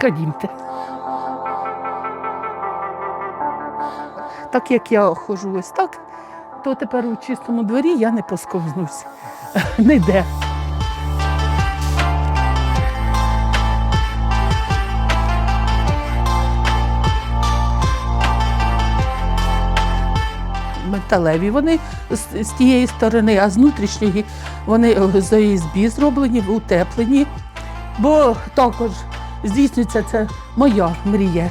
Ходімте. Так як я ходжу ось так, то тепер у чистому дворі я не посковзнусь. Ніде. Металеві вони з, тієї сторони, а з внутрішньої вони з ОСБ зроблені, утеплені. Бо також здійснюється це моя мрія.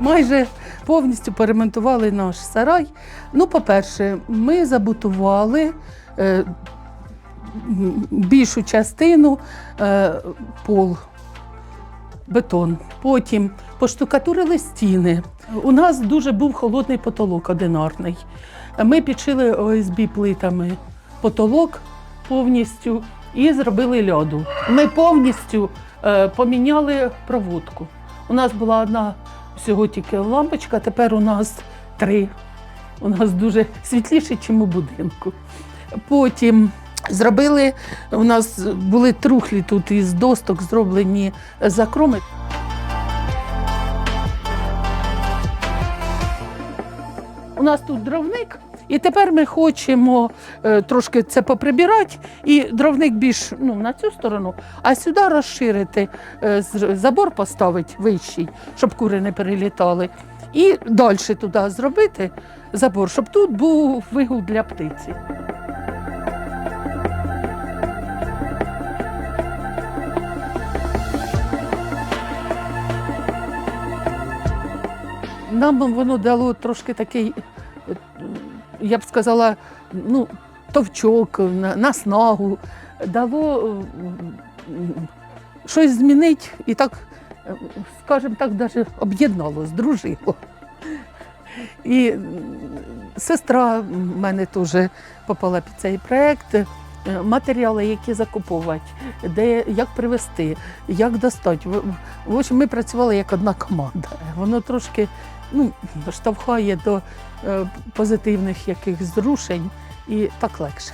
Майже повністю поремонтували наш сарай. Ну, по-перше, ми забутували е, більшу частину е, пол, бетон. Потім поштукатурили стіни. У нас дуже був холодний потолок одинарний. Ми підшили ОСБ плитами потолок повністю і зробили льоду. Ми повністю е, поміняли проводку. У нас була одна всього тільки лампочка, тепер у нас три. У нас дуже світліше, ніж у будинку. Потім зробили, у нас були трухлі тут із досток зроблені закроми. У нас тут дровник, і тепер ми хочемо е, трошки це поприбирати, і дровник більш ну, на цю сторону, а сюди розширити, е, забор поставити вищий, щоб кури не перелітали. І далі туди зробити забор, щоб тут був вигул для птиці. Нам воно дало трошки такий, е, я б сказала, ну, товчок, наснагу, дало е, щось змінити і так, е, скажімо так, навіть об'єднало, здружило. І сестра в мене теж попала під цей проєкт. Е, Матеріали, які закуповувати, де як привезти, як достати. В- общем, ми працювали як одна команда. Воно трошки ну, штовхає до е, позитивних якихось зрушень і так легше.